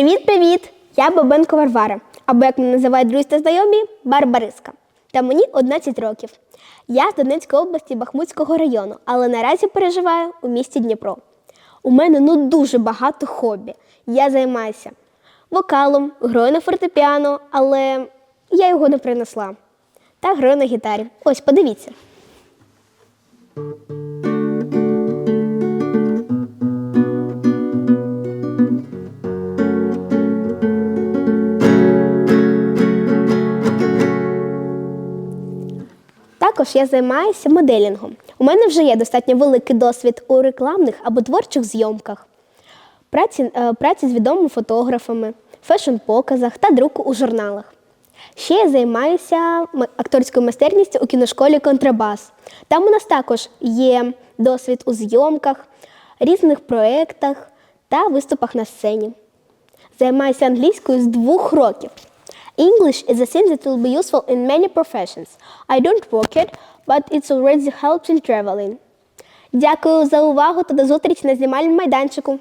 Привіт-привіт! Я Бабенко Варвара, або як мене називають друзі та знайомі, Барбариска. Та мені 11 років. Я з Донецької області Бахмутського району, але наразі переживаю у місті Дніпро. У мене ну дуже багато хобі. Я займаюся вокалом, грою на фортепіано, але я його не принесла. Та граю на гітарі. Ось, подивіться. Також я займаюся моделінгом. У мене вже є достатньо великий досвід у рекламних або творчих зйомках, праці, е, праці з відомими фотографами, фешн-показах та друку у журналах. Ще я займаюся акторською майстерністю у кіношколі Контрабас. Там у нас також є досвід у зйомках, різних проєктах та виступах на сцені. Займаюся англійською з двох років. English is a thing that will be useful in many professions. I don't work it, but it already helps in traveling. Дякую за увагу та до зустрічі на знімальному майданчику.